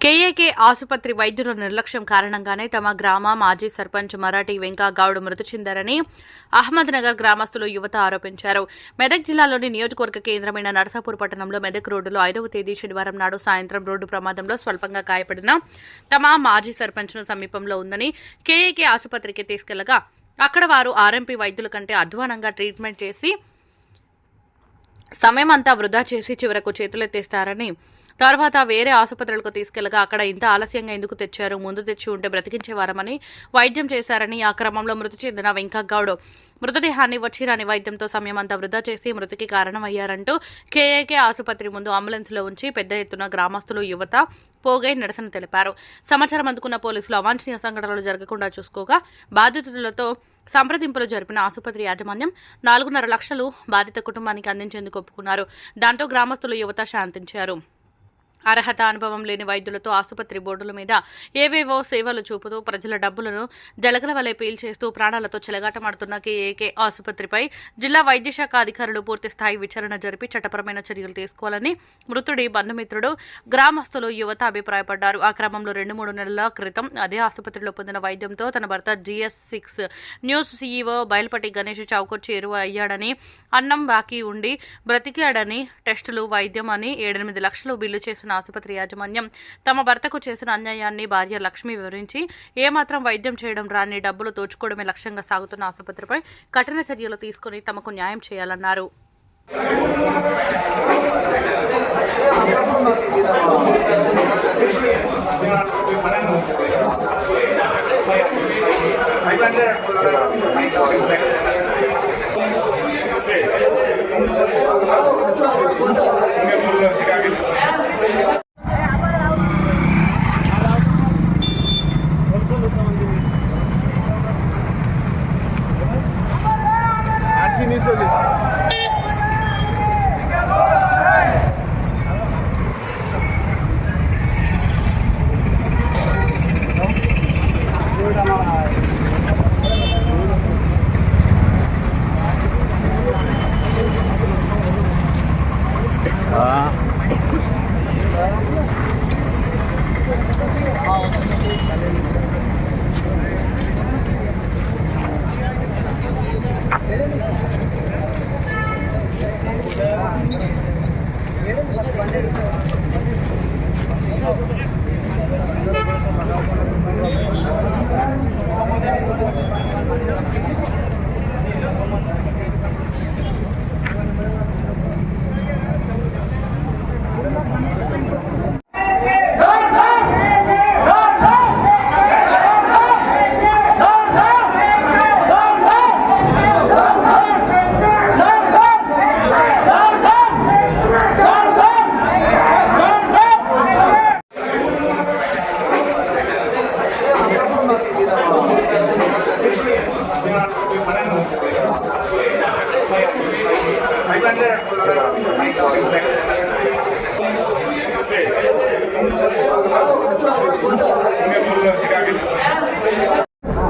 KAK ఆసుపత్రి వైద్యుల నిర్లక్ష్యం కారణంగానే తమ గ్రామ మాజీ సర్పంచ్ మరాఠీ వెంకా గౌడ్ మృతి చెందారని అహ్మద్ నగర్ గ్రామస్తులు యువత ఆరోపించారు. మెదక్ జిల్లాలోని నియోజకవర్గ కేంద్రమైన నరసాపూర్ పట్టణంలో మెదక్ రోడ్డులో ఐదవ తేదీ శనివారం నాడు సాయంత్రం రోడ్డు ప్రమాదంలో స్వల్పంగా గాయపడిన తమ మాజీ సర్పంచ్ను సమీపంలో ఉందని కేఏకే ఆసుపత్రికి తీసుకెళ్ళగా అక్కడ వారు ఆర్ఎంపీ వైద్యుల కంటే అధ్వానంగా ట్రీట్మెంట్ చేసి సమయం అంతా వృధా చేసి చివరకు చేతులెత్తేస్తారని తర్వాత వేరే ఆసుపత్రులకు తీసుకెళ్ళగా అక్కడ ఇంత ఆలస్యంగా ఎందుకు తెచ్చారు? ముందు తెచ్చి ఉంటే బ్రతికించేవారమని వైద్యం చేశారని ఆ క్రమంలో మృతి చెందిన వెంకగౌడ్ మృతదేహాన్ని వచ్చి రాని వైద్యంతో సమయం అంతా వృధా చేసి మృతికి కారణమయ్యారంటూ కేఏకే ఆసుపత్రి ముందు అంబులెన్స్లో ఉంచి పెద్ద ఎత్తున గ్రామస్తులు యువత పోగై నిరసన తెలిపారు. సమాచారం అందుకున్న పోలీసులు అవాంఛనీయ సంఘటనలు జరగకుండా చూసుకోగా బాధితులతో సంప్రదింపులు జరిపిన ఆసుపత్రి యాజమాన్యం నాలుగున్నర లక్షలు బాధిత కుటుంబానికి అందించేందుకు ఒప్పుకున్నారు. దాంతో గ్రామస్తులు యువత శాంతించారు. అర్హత అనుభవం లేని వైద్యులతో ఆసుపత్రి బోర్డుల మీద ఏవేవో సేవలు చూపుతూ ప్రజల డబ్బులను జలగల వలె పీల్చేస్తూ ప్రాణాలతో చెలగాటమాడుతున్న కేఏకే ఆసుపత్రిపై జిల్లా వైద్యశాఖ అధికారులు పూర్తిస్థాయి విచారణ జరిపి చట్టపరమైన చర్యలు తీసుకోవాలని మృతుడి బంధుమిత్రుడు గ్రామస్తులు యువత అభిప్రాయపడ్డారు. ఆ క్రమంలో రెండు మూడు నెలల క్రితం అదే ఆసుపత్రిలో పొందిన వైద్యంతో తన భర్త జిఎస్ సిక్స్ న్యూస్ సీఈఓ బయలుపట్టి గణేష్ చౌకొచ్చి ఎరువు అయ్యాడని అన్నం బాకీ ఉండి బ్రతికాడని టెస్టులు వైద్యం అని ఏడెనిమిది లక్షలు బిల్లు చేసిన ఆసుపత్రి యాజమాన్యం తమ భర్తకు చేసిన అన్యాయాన్ని భార్య లక్ష్మి వివరించి ఏమాత్రం వైద్యం చేయడం రాని డబ్బులు దోచుకోవడమే లక్ష్యంగా సాగుతున్న ఆసుపత్రిపై కఠిన చర్యలు తీసుకుని తమకు న్యాయం చేయాలన్నారు.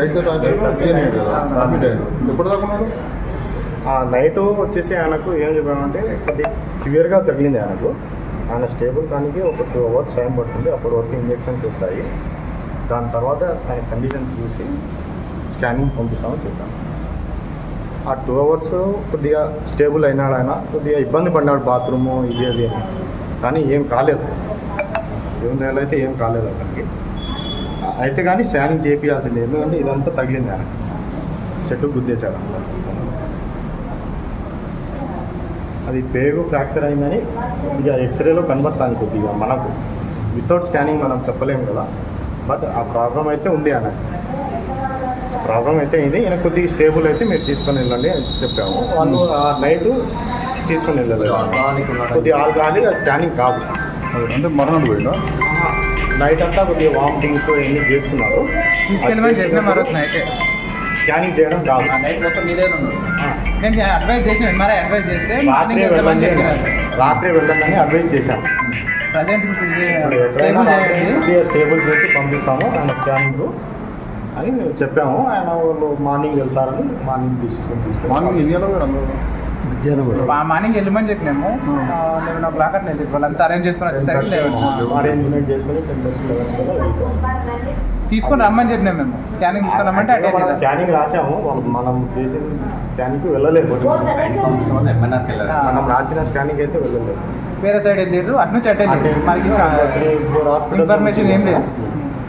ఎయిట్ అంటే ఈయన కదా అడ్మిట్ అయ్యాడు ఎప్పుడు ఆ నైట్ వచ్చేసి ఆయనకు ఏం చెప్పామంటే అది సివియర్గా తగిలింది ఆయనకు. ఆయన స్టేబుల్ దానికి ఒక టూ అవర్స్ టైం పడుతుంది. అప్పటి వరకు ఇంజెక్షన్స్ వస్తాయి. దాని తర్వాత ఆయన కండిషన్ చూసి స్కానింగ్ పంపిస్తామని చెప్పాను ఆ టూ అవర్స్ కొద్దిగా స్టేబుల్ అయినాడు ఆయన. కొద్దిగా ఇబ్బంది పడినాడు బాత్రూము ఇది అది. అని కానీ ఏం కాలేదు. ఏం నెలలు అయితే ఏం కాలేదు అతనికి. అయితే కానీ స్కానింగ్ చేయించాల్సింది ఎందుకంటే ఇదంతా తగిలింది ఆయన. చెట్టు గుద్దేశాడు అంతా. అది పేగు ఫ్రాక్చర్ అయిందని ఇక ఎక్స్రేలో కనబడుతుంది కొద్దిగా మనకు. వితౌట్ స్కానింగ్ మనం చెప్పలేము కదా. బట్ ఆ ప్రాబ్లం అయితే ఉంది అన్న ప్రాబ్లం అయితే ఇది ఈయన కొద్దిగా స్టేబుల్ అయితే మీరు తీసుకొని వెళ్ళండి అని చెప్పాము. వాళ్ళు ఆ నైట్ తీసుకుని వెళ్ళలేదు. కొద్దిగా ఆల్కహాలిక్ స్కానింగ్ కాదు. అదే, అంటే మరణం పోయిందా? నైట్ అంతా కొద్దిగా వామిటింగ్స్ ఇవన్నీ చేసుకున్నారు. తీసుకెళ్ళమని చెప్పిన ఆ రోజు నైటే స్కానింగ్ చేయడం కాదు నైట్ మొత్తం మీదే ఉన్నాడు నేను అడ్వైజ్ చేసిన ఎంఆర్ఐ అడ్వైజ్ చేస్తే రాత్రి వెళ్ళండి. చెప్పినారు రాత్రి వెళ్ళండి అడ్వైస్ చేశాం ప్రజెంట్ స్టేబుల్ చేసి పంపిస్తాము ఆయన స్కానింగ్ అని చెప్పాము. ఆయన వాళ్ళు మార్నింగ్ వెళ్తారని మార్నింగ్ డిసిషన్ తీసుకుని మార్నింగ్ ఎన్ని గంటలకు అందరూ మార్నింగ్ వెళ్ళమని చెప్పినాము. లెవెన్ ఓ క్లాక్ అట్లా వెళ్ళి వాళ్ళంతా అరేంజ్ చేసుకుని వచ్చేసరికి లెవెన్. తీసుకొని రమ్మని చెప్పినాం మేము. స్కానింగ్ తీసుకొని రమ్మంటే అంటే మనం అటెండ్ స్కానింగ్ రాసాము. మనం చేసిన స్కానింగ్ వెళ్ళలేదు. మనం రాసిన స్కానింగ్ అయితే వెళ్ళలేదు. వేరే సైడ్ వెళ్ళారు అటు నుంచి అటెండ్ అంటే మనకి ఇన్ఫర్మేషన్ ఏం లేదు.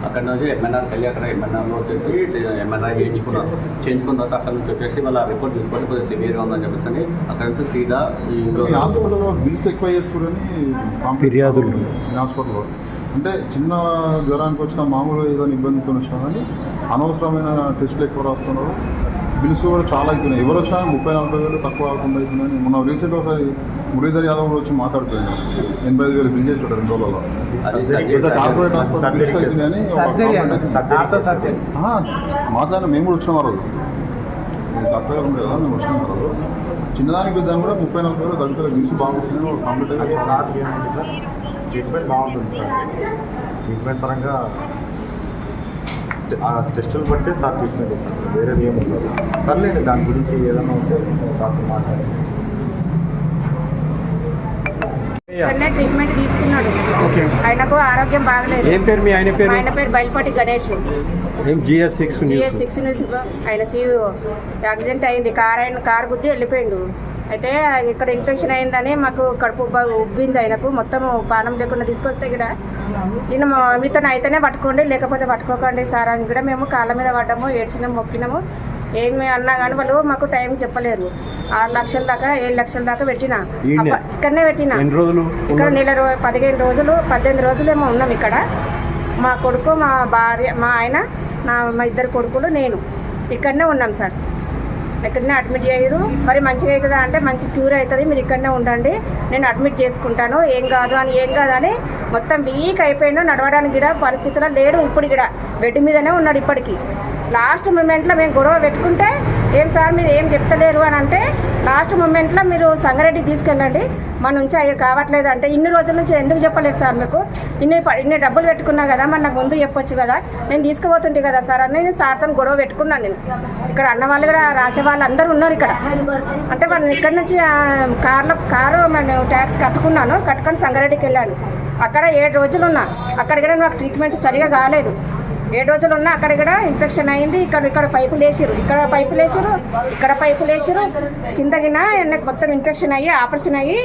అక్కడ నుంచి ఎంఎన్ఆర్కి వెళ్ళి అక్కడ ఎంఎన్ఆర్లో వచ్చేసి ఎంఎన్ఆర్ చేయించుకున్నారు చేయించుకున్న తర్వాత అక్కడ నుంచి వచ్చేసి వాళ్ళ రిపోర్ట్ చూసుకుంటే కొద్దిగా సివియర్గా ఉందని చెప్పేసి అని అక్కడ నుంచి సీదా హాస్పిటల్లో బిల్స్ ఎక్కువ చేస్తారని ఫిర్యాదులు. హాస్పిటల్లో అంటే చిన్న జ్వరానికి వచ్చిన మామూలు ఏదైనా ఇబ్బందితో వచ్చినా కానీ అనవసరమైన టెస్టులు ఎక్కువ రాస్తున్నారు. బిల్స్ కూడా చాలా అవుతున్నాయి. ఎవరు వచ్చినా ముప్పై నలభై వేలు తక్కువ కాకుండా అవుతున్నాయని మొన్న రీసెంట్ ఒకసారి మురళీధర్ యాదవ్ కూడా వచ్చి మాట్లాడిపోయాడు ఎనభై ఐదు వేలు బిల్ చేసాడు రెండు రోజులలో. కార్పొరేట్ హాస్పిటల్ బిల్స్ అవుతున్నాయని మాట్లాడిన మేము కూడా వచ్చిన వారు డాక్టర్ ఉండే కదా మేము వచ్చిన వారు చిన్నదానికి పెద్దానికి కూడా ముప్పై నలభై వేలు తగ్గుతారు బిల్స్ బాగుంటుంది కంప్లీట్ అయితే సార్ ఏమండి సార్? ట్రీట్మెంట్ బాగుంటుంది సార్. ట్రీట్మెంట్ పరంగా ఆ టెస్టులు బట్టే సార్ ట్రీట్మెంట్ ఇస్తారు వేరేది ఏమి ఉండదు. సర్లేండి దాని గురించి ఏదైనా ఉంటే సార్తో మాట్లాడండి ఇక్కడనే ట్రీట్మెంట్ తీసుకున్నాడు. ఆయనకు ఆరోగ్యం బాగలేదు. ఏం పేరు మీ ఆయన పేరు? ఆయన పేరు బయలుపాటి గణేష్. ఏం G S six G S six news ఆయన సీఈ యాక్సిడెంట్ అయింది. కార్ ఆయన కార్ గుద్ది వెళ్ళిపోయిండు. అయితే ఇక్కడ ఇన్ఫెక్షన్ అయిందని మాకు కడుపు ఉబ్బింది ఆయనకు. మొత్తం పానం లేకుండా తీసుకొస్తే ఇక్కడ. ఈయన మా- మీతో అయితేనే పట్టుకోండి లేకపోతే పట్టుకోకండి సార్ అని కూడా మేము కాళ్ళ మీద పడ్డాము ఏడ్చినాము మొక్కినాము. ఏమి అన్నా కానీ వాళ్ళు మాకు టైం చెప్పలేరు. ఆరు లక్షల దాకా ఏడు లక్షల దాకా పెట్టిన. ఇక్కడనే పెట్టిన. ఇక్కడ నెల రో పదిహేను రోజులు పద్దెనిమిది రోజులు ఏమో ఉన్నాం ఇక్కడ. మా కొడుకు మా భార్య మా ఆయన నా మా ఇద్దరు కొడుకులు నేను ఇక్కడనే ఉన్నాం సార్. ఎక్కడనే అడ్మిట్ చేయరు. మరి మంచిగా అవుతుందా అంటే మంచి క్యూర్ అవుతుంది. మీరు ఇక్కడనే ఉండండి. నేను అడ్మిట్ చేసుకుంటాను. ఏం కాదు అని ఏం కాదు అని మొత్తం వీక్ అయిపోయిండు. నడవడానికి కూడా పరిస్థితుల్లో లేడు ఇప్పుడు కూడా బెడ్ మీదనే ఉన్నాడు ఇప్పటికి. లాస్ట్ మూమెంట్లో మేము గొడవ పెట్టుకుంటే ఏం సార్ మీరు ఏం చెప్తలేరు అని అంటే లాస్ట్ మూమెంట్లో మీరు సంగారెడ్డి తీసుకెళ్ళండి. మన నుంచి అవి కావట్లేదు అంటే ఇన్ని రోజుల నుంచి ఎందుకు చెప్పలేదు సార్ మీకు? ఇన్ని ప- ఇన్ని డబ్బులు పెట్టుకున్నా కదా మరి నాకు ముందు చెప్పొచ్చు కదా? నేను తీసుకుపోతుంటే కదా సార్ అని నేను సార్తో గొడవ పెట్టుకున్నాను నేను. ఇక్కడ అన్న వాళ్ళు కూడా రాసే వాళ్ళు అందరూ ఉన్నారు ఇక్కడ. అంటే మనం ఇక్కడ నుంచి కార్లో కారు నేను ట్యాక్స్ కట్టుకున్నాను కట్టుకొని సంగారెడ్డికి వెళ్ళాను. అక్కడ ఏడు రోజులు ఉన్నా. అక్కడ కూడా నాకు ట్రీట్మెంట్ సరిగా కాలేదు. ఏడు రోజులు ఉన్నా అక్కడ కూడా ఇన్ఫెక్షన్ అయింది. ఇక్కడ ఇక్కడ పైపులు వేసిరు ఇక్కడ పైపులు వేసిరు ఇక్కడ పైపులు వేసిరు కింద గిన ఆయనకు మొత్తం ఇన్ఫెక్షన్ అయ్యి ఆపరేషన్ అయ్యి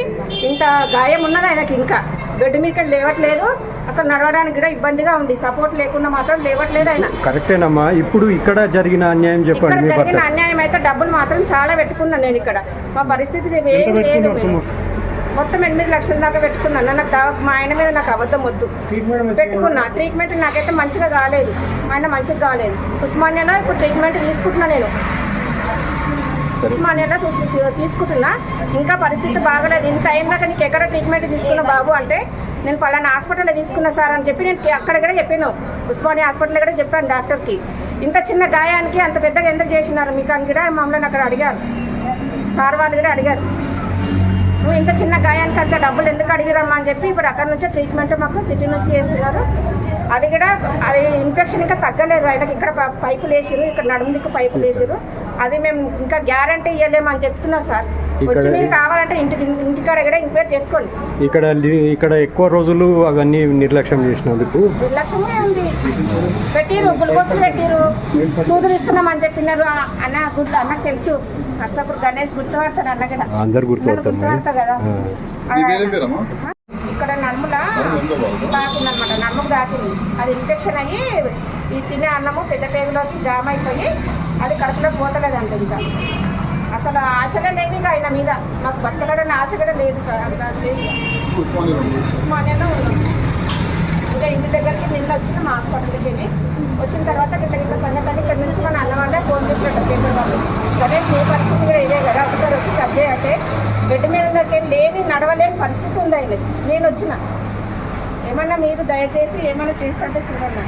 ఇంత గాయం ఉన్నది ఆయనకి ఇంకా. బెడ్ మీద లేవట్లేదు. అసలు నడవడానికి కూడా ఇబ్బందిగా ఉంది. సపోర్ట్ లేకుండా మాత్రం లేవట్లేదు ఆయన. కరెక్టేనమ్మా. ఇప్పుడు ఇక్కడ జరిగిన అన్యాయం ఇక్కడ చెప్పండి జరిగిన అన్యాయం అయితే డబ్బులు మాత్రం చాలా పెట్టుకున్నాను నేను ఇక్కడ. మా పరిస్థితి ఏం లేదు మొత్తం ఎనిమిది లక్షల దాకా పెట్టుకున్నాను. నాకు మా ఆయన మీద నాకు అబద్ధం వద్దు. పెట్టుకున్నా. ట్రీట్మెంట్ నాకైతే మంచిగా కాలేదు. ఆయన మంచిగా కాలేదు. ఉస్మానియాలో ఇప్పుడు ట్రీట్మెంట్ తీసుకుంటున్నా నేను. ఉస్మానియాలో తీసు- తీసుకుంటున్నా. ఇంకా పరిస్థితి బాగలేదు. ఇంత అయిన దాకా నీకు ఎక్కడ ట్రీట్మెంట్ తీసుకున్నా బాబు అంటే నేను పలానా హాస్పిటల్లో తీసుకున్నా సార్ అని చెప్పి నేను అక్కడ కూడా చెప్పాను. ఉస్మానియా హాస్పిటల్లో కూడా చెప్పాను డాక్టర్కి. ఇంత చిన్న గాయానికి అంత పెద్దగా ఎందుకు చేసినారు? మీకు అని కూడా మమ్మల్ని అక్కడ అడిగారు. సార్ వాళ్ళు కూడా అడిగారు. నువ్వు ఇంత చిన్న గాయానికి అంత డబ్బులు ఎందుకు అడిగిరమ్మా అని చెప్పి ఇప్పుడు అక్కడ నుంచే ట్రీట్మెంట్ మాకు సిటీ నుంచి చేస్తున్నారు. అది కూడా అది ఇన్ఫెక్షన్ ఇంకా తగ్గలేదు. ఆయనకి ఇక్కడ పైపులు వేసిరు ఇక్కడ నడుముదికి పైపులు వేసిరు అది మేము ఇంకా గ్యారంటీ ఇవ్వలేము అని చెప్తున్నారు సార్. వచ్చి ఇక్కడ- మీరు కావాలంటే ఇంటికి ఇంటికాడ కూడా ఎంక్వైరీ చేసుకోండి. ఇక్కడ ఇక్కడ ఎక్కువ రోజులు అవన్నీ నిర్లక్ష్యం చేసినందుకు. నిర్లక్ష్యమే ఉంది. పెట్టిరు గ్లూకోజులు పెట్టిరు సూదులు ఇస్తున్నామని చెప్పినారు. అన్న గుర్తు అన్నకు తెలుసు. నర్సాపూర్ గణేష్ గుర్తుపడతాడు అన్న కూడా. అందరు గుర్తుపడతారు కదా. ఇక్కడ నడుముల? తాకిందనమాట నడుముకు తాకింది అది ఇన్ఫెక్షన్ అయ్యి ఈ తినే అన్నము పెద్ద పేగులోకి జామ్ అయిపోయి అది కడుపులో పోతలేదు అంట ఇంకా. అసలు ఆశగా లేదు ఇక ఆయన మీద. మాకు బతకలేడని ఆశ కూడా లేదు. ఉస్మానియాలో ఉన్నాం ఇంకా ఇంటి దగ్గరికి నిన్న వచ్చిన మా హాస్పిటల్కి వెళ్ళి వచ్చిన తర్వాత ఇక్కడ ఇట్లా సంగతి ఇక్కడ నుంచి మన అన్నవాళ్ళే ఫోన్ చేసినట్టు పేపర్ వాళ్ళు. గణేష్ నీ పరిస్థితి కూడా ఇదే కదా? ఒకసారి వచ్చి కట్ చేయంటే బెడ్ మీద లేని నడవలేని పరిస్థితి ఉంది ఆయన నేను వచ్చిన. ఏమన్నా మీరు దయచేసి ఏమైనా చేస్తుంటే చూడండి.